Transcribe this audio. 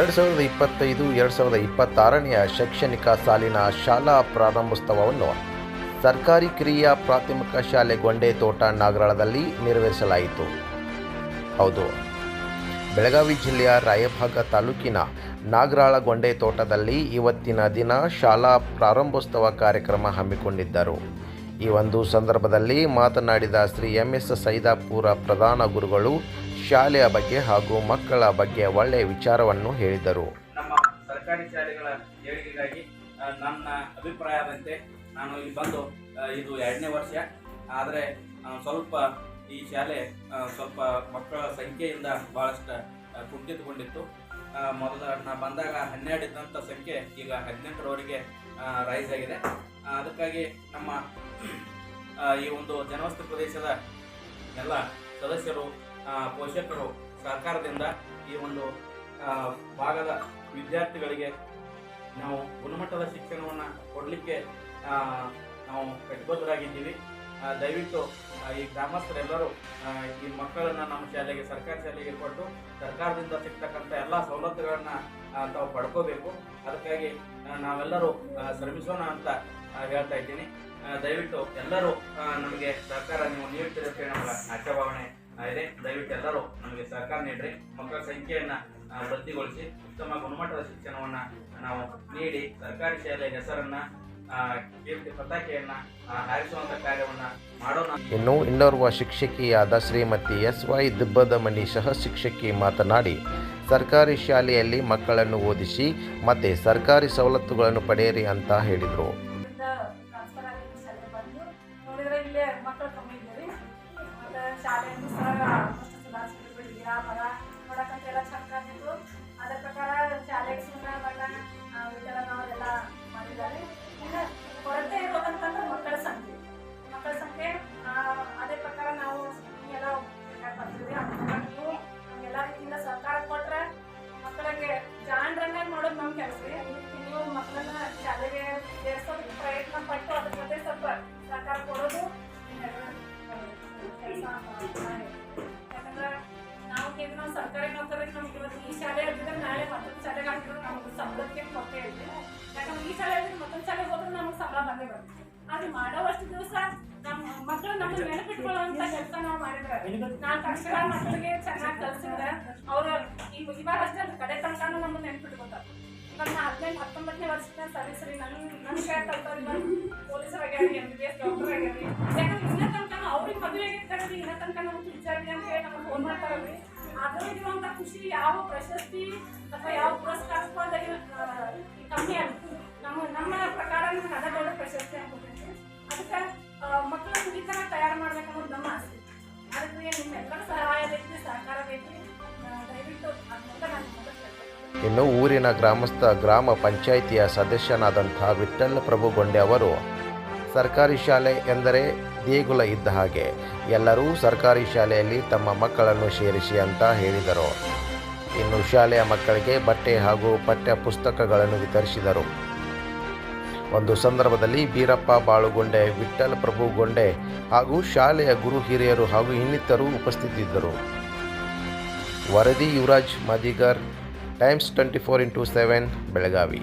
ಎರಡು ಸಾವಿರದ ಇಪ್ಪತ್ತೈದು, ಎರಡು ಸಾವಿರದ ಇಪ್ಪತ್ತಾರನೆಯ ಶೈಕ್ಷಣಿಕ ಸಾಲಿನ ಶಾಲಾ ಪ್ರಾರಂಭೋತ್ಸವವನ್ನು ಸರ್ಕಾರಿ ಕಿರಿಯ ಪ್ರಾಥಮಿಕ ಶಾಲೆ ಗೊಂಡೆ ತೋಟ ನಾಗರಾಳದಲ್ಲಿ ನೆರವೇರಿಸಲಾಯಿತು. ಹೌದು. ಬೆಳಗಾವಿ ಜಿಲ್ಲೆಯ ರಾಯಭಾಗ ತಾಲೂಕಿನ ನಾಗರಾಳ ಗೊಂಡೆ ತೋಟದಲ್ಲಿ ಇವತ್ತಿನ ದಿನ ಶಾಲಾ ಪ್ರಾರಂಭೋತ್ಸವ ಕಾರ್ಯಕ್ರಮ ಹಮ್ಮಿಕೊಂಡಿದ್ದರು. ಈ ಒಂದು ಸಂದರ್ಭದಲ್ಲಿ ಮಾತನಾಡಿದ ಶ್ರೀ ಎಂ ಎಸ್ ಸೈದಾಪುರ ಪ್ರಧಾನ ಗುರುಗಳು ಶಾಲೆಯ ಬಗ್ಗೆ ಹಾಗೂ ಮಕ್ಕಳ ಬಗ್ಗೆ ಒಳ್ಳೆಯ ವಿಚಾರವನ್ನು ಹೇಳಿದರು. ನಮ್ಮ ಸರ್ಕಾರಿ ಶಾಲೆಗಳ ಏಳಿಗೆಗಾಗಿ ನನ್ನ ಅಭಿಪ್ರಾಯದಂತೆ ನಾನು ಇಲ್ಲಿ ಬಂದು ಇದು ಎರಡನೇ ವರ್ಷ. ಆದರೆ ಸ್ವಲ್ಪ ಈ ಶಾಲೆ ಸ್ವಲ್ಪ ಮಕ್ಕಳ ಸಂಖ್ಯೆಯಿಂದ ಭಾಳಷ್ಟು ಕುಂಠಿತಗೊಂಡಿತ್ತು ಮೊದಲ ನಾನು ಬಂದಾಗ ಹನ್ನೆರಡು ಇದ್ದಂಥ ಸಂಖ್ಯೆ ಈಗ ಹದಿನೆಂಟರವರೆಗೆ ರೈಸ್ ಆಗಿದೆ. ಅದಕ್ಕಾಗಿ ನಮ್ಮ ಈ ಒಂದು ಜನವಸತಿ ಪ್ರದೇಶದ ಎಲ್ಲ ಸದಸ್ಯರು ಪೋಷಕರು ಸರ್ಕಾರದಿಂದ ಈ ಒಂದು ಭಾಗದ ವಿದ್ಯಾರ್ಥಿಗಳಿಗೆ ನಾವು ಗುಣಮಟ್ಟದ ಶಿಕ್ಷಣವನ್ನು ಕೊಡಲಿಕ್ಕೆ ನಾವು ಕಟಿಬದ್ಧರಾಗಿದ್ದೀವಿ. ದಯವಿಟ್ಟು ಈ ಗ್ರಾಮಸ್ಥರೆಲ್ಲರೂ ಈ ಮಕ್ಕಳನ್ನು ನಮ್ಮ ಶಾಲೆಗೆ ಸರ್ಕಾರಿ ಶಾಲೆಗೆ ಕೊಟ್ಟು ಸರ್ಕಾರದಿಂದ ಸಿಗ್ತಕ್ಕಂಥ ಎಲ್ಲ ಸವಲತ್ತುಗಳನ್ನು ತಾವು ಪಡ್ಕೋಬೇಕು. ಅದಕ್ಕಾಗಿ ನಾವೆಲ್ಲರೂ ಶ್ರಮಿಸೋಣ ಅಂತ ಹೇಳ್ತಾ ಇದ್ದೀನಿ. ದಯವಿಟ್ಟು ಎಲ್ಲರೂ ನಮಗೆ ಸರ್ಕಾರ ನೀವು ನೀಡ್ತಿರುತ್ತೆ ನಮ್ಮ ಆಶಾಭಾವನೆ ಆ, ಇದೆ. ದಯವಿಟ್ಟು ಎಲ್ಲರೂ ನಮಗೆ ಸಹಕಾರ ನೀಡ್ರಿ. ಮಕ್ಕಳ ಸಂಖ್ಯೆಯನ್ನು ವೃದ್ಧಿಗೊಳಿಸಿ ಉತ್ತಮ ಗುಣಮಟ್ಟದ ಶಿಕ್ಷಣವನ್ನ ನಾವು ನೀಡಿ ಸರ್ಕಾರಿ ಶಾಲೆ ಹೆಸರನ್ನ ಇನ್ನು ಇನ್ನೋರ್ವ ಶಿಕ್ಷಕಿಯಾದ ಶ್ರೀಮತಿ ಎಸ್ ವೈ ದಿಬ್ಬದಮಣಿ ಸಹ ಶಿಕ್ಷಕಿ ಮಾತನಾಡಿ, ಸರ್ಕಾರಿ ಶಾಲೆಯಲ್ಲಿ ಮಕ್ಕಳನ್ನು ಓದಿಸಿ ಮತ್ತೆ ಸರ್ಕಾರಿ ಸವಲತ್ತುಗಳನ್ನು ಪಡೆಯಿರಿ ಅಂತ ಹೇಳಿದರು. ಕೆಲಸ ನೀವು ಮಕ್ಕಳನ್ನ ಶಾಲೆಗೆ ಸೇರ್ಸೋದಕ್ಕೆ ಪ್ರಯತ್ನ ಪಟ್ಟು ಅದ್ರ ಜೊತೆ ಸಹಕಾರ ಕೊಡೋದು ಯಾಕಂದ್ರೆ ನಾವು ಈಗ ನಾವು ಸರ್ಕಾರಿ ನೌಕರಿಗೆ ನಮ್ಗೆ ಇವತ್ತು ಈ ಶಾಲೆ ಆಗಿದ್ರೆ ನಾಳೆ ಮತ್ತೊಂದು ಶಾಲೆಗೆ ಹಾಕಿದ್ರೆ ನಮ್ಗೆ ಸಂಬಳಕ್ಕೆ ಕೊಟ್ಟೆ ಯಾಕಂದ್ರೆ ಈ ಶಾಲೆ ಮತ್ತೊಂದು ಶಾಲೆಗೆ ಹೋದ್ರೆ ನಮ್ಗೆ ಸಂಬಳ ಬಂದೇ ಬರುತ್ತೆ ಅದು ಮಾಡೋವಷ್ಟು ದಿವಸ ನಮ್ಮ ಮಕ್ಕಳು ನಮ್ಮನ್ನ ನೆನಪಿಟ್ಕೊಳ್ಳುವಂತ ಕೆಲಸ ನಾವು ಮಾಡಿದ್ರೆ ನಾಲ್ಕು ಅಕ್ಷರ ಮಕ್ಕಳಿಗೆ ಚೆನ್ನಾಗಿ ಕಲಿಸಿದ್ರೆ ಈ ಇವಾಗ ಅಷ್ಟೇ ಕಡೆ ತನಕನೂ ನಮ್ಮನ್ನ ನೆನಪಿಟ್ಕೊತಾರೆ. ಇವಾಗ ನಾ ಹದಿನೆಂಟು, ಹತ್ತೊಂಬತ್ತನೇ ವರ್ಷದ ಸರ್ವಿಸ್ ರೀ ನನ್ನ ನನ್ನ ಕೈ ಕಲ್ತವ್ರು ಇವಾಗ ಪೊಲೀಸರ್ ಆಗ್ಯಾರಿ M B B S doctor ಆಗ್ಯಾರಿ ಯಾಕಂದ್ರೆ ಇನ್ನೂ ತನಕ ಅವ್ರಿಗೆ ಮದುವೆ ಆಗಿರ್ತಾರೆ ಇನ್ನೂ ತನಕ ನಮ್ಗೆ ಟೀಚರ್ ಅಂತ ಹೇಳಿ ನಮ್ಗೆ ಫೋನ್ ಮಾಡ್ತಾರಲ್ರಿ ಅದ್ರೊಳಗಿರುವಂಥ ಖುಷಿ ಯಾವ ಪ್ರಶಸ್ತಿ ಅಥವಾ ಯಾವ ಪುರಸ್ಕಾರ ಕಮ್ಮಿ ಆಗುತ್ತೆ ನಮ್ಮ ನಮ್ಮ ಪ್ರಕಾರ ಅದ ದೊಡ್ಡ ಇನ್ನು ಊರಿನ ಗ್ರಾಮಸ್ಥ ಗ್ರಾಮ ಪಂಚಾಯಿತಿಯ ಸದಸ್ಯನಾದಂಥ ವಿಠ್ಠಲ ಪ್ರಭು ಗೊಂಡೆ ಅವರು ಸರ್ಕಾರಿ ಶಾಲೆ ಎಂದರೆ ದೇಗುಲ ಇದ್ದ ಹಾಗೆ ಎಲ್ಲರೂ ಸರ್ಕಾರಿ ಶಾಲೆಯಲ್ಲಿ ತಮ್ಮ ಮಕ್ಕಳನ್ನು ಸೇರಿಸಿ ಅಂತ ಹೇಳಿದರು. ಇನ್ನು ಶಾಲೆಯ ಮಕ್ಕಳಿಗೆ ಬಟ್ಟೆ ಹಾಗೂ ಪಠ್ಯ ಪುಸ್ತಕಗಳನ್ನು ವಿತರಿಸಿದರು. ಒಂದು ಸಂದರ್ಭದಲ್ಲಿ ಬೀರಪ್ಪ ಬಾಳುಗೊಂಡೆ, ವಿಠ್ಠಲ ಪ್ರಭು ಗೊಂಡೆ ಹಾಗೂ ಶಾಲೆಯ ಗುರು ಹಿರಿಯರು ಹಾಗೂ ಇನ್ನಿತರು ಉಪಸ್ಥಿತಿದ್ದರು. ವರದಿ Yuvaraj Madigar Times twenty four into seven Belagavi